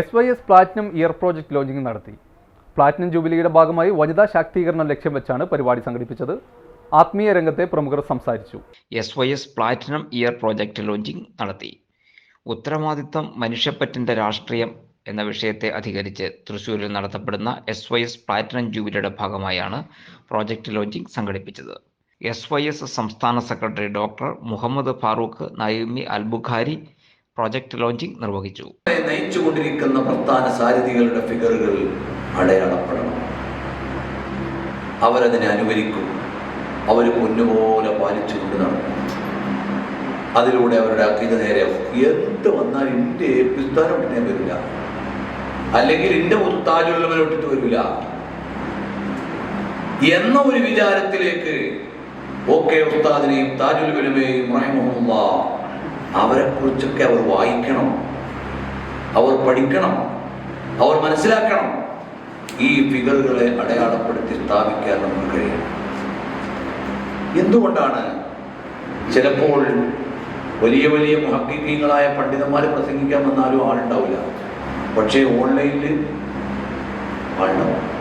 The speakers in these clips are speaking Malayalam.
S Y S platinum year project launching നടത്തി. പ്ലാറ്റിനം ജൂബിലിയുടെ ഭാഗമായി വനിതാ ശാക്തീകരണം ലക്ഷ്യം വെച്ചാണ് പരിപാടി സംഘടിപ്പിച്ചത്. ആത്മീയ രംഗത്തെ പ്രമുഖർ സംസാരിച്ചു. S Y S platinum year project launching നടത്തി. ഉത്തരവാദിത്തം മനുഷ്യപ്പറ്റിന്റെ രാഷ്ട്രീയം എന്ന വിഷയത്തെ അധികരിച്ച് തൃശ്ശൂരിൽ നടത്തപ്പെടുന്ന എസ് വൈ എസ് പ്ലാറ്റിനം ജൂബിലിയുടെ ഭാഗമായാണ് പ്രോജക്റ്റ് ലോഞ്ചിങ് സംഘടിപ്പിച്ചത്. എസ് വൈ എസ് സംസ്ഥാന secretary doctor Muhammad Farooq Naeemi Albukhari project launching നിർവഹിച്ചു. നയിച്ചുകൊണ്ടിരിക്കുന്ന പ്രസ്ഥാന സാരഥികളുടെ ഫിഗറുകൾ അടയാളപ്പെടണം. അവരതിനെ അനുകരിക്കും. അവർ പൊന്നുപോലെ പാലിച്ചുകൊണ്ട് നടക്കും. അതിലൂടെ അവരുടെ അക്കിത നേരെ എന്ത് വന്നാൽ എന്റെ പിസ്താനം ഇട്ടേ വരില്ല. അല്ലെങ്കിൽ എന്റെ ഒരു താജുള്ളവരെ വരില്ല. എന്ന ഒരു വിചാരത്തിലേക്ക് ഓക്കെ ഉസ്താദിനെയും താജുൽ വിലുമയും റഹിമുള്ള അവരെ കുറിച്ചൊക്കെ അവർ വായിക്കണം. അവർ പഠിക്കണം. അവർ മനസ്സിലാക്കണം. ഈ ഫിഗറുകളെ അടയാളപ്പെടുത്തി സ്ഥാപിക്കാൻ നമുക്ക് കഴിയും എന്തുകൊണ്ടാണ് ചിലപ്പോൾ വലിയ വലിയ മുഹക്കിങ്ങളായ പണ്ഡിതന്മാർ പ്രസംഗിക്കാൻ വന്നാലും ആളുണ്ടാവില്ല. പക്ഷേ ഓൺലൈനിൽ ആളുണ്ടാവും.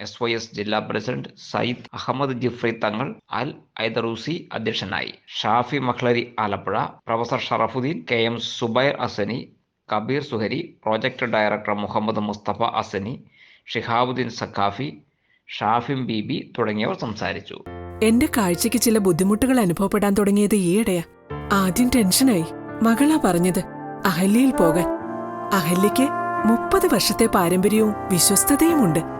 എസ് വൈ എസ് ജില്ലാ പ്രസിഡന്റ് സയ്യിദ് അഹമ്മദ് ജിഫ്രി തങ്ങൾ അൽ ഐദറൂസി അധ്യക്ഷനായി. Shafi Makhlari Alappuzha professor Sharafuddin K M Zubair Asani Kabeer Suhari project director Muhammad Mustafa Asani Shihabuddin Saqafi Shafim Bibi തുടങ്ങിയവർ സംസാരിച്ചു. എന്റെ കാഴ്ചയ്ക്ക് ചില ബുദ്ധിമുട്ടുകൾ അനുഭവപ്പെടാൻ തുടങ്ങിയത് ഈയിടെയാ. ആദ്യം ടെൻഷനായി. മകളാ പറഞ്ഞത് അഹല്യയിൽ പോകാൻ. അഹല്യയ്ക്ക് മുപ്പത് വർഷത്തെ പാരമ്പര്യവും വിശ്വസ്തതയുമുണ്ട്.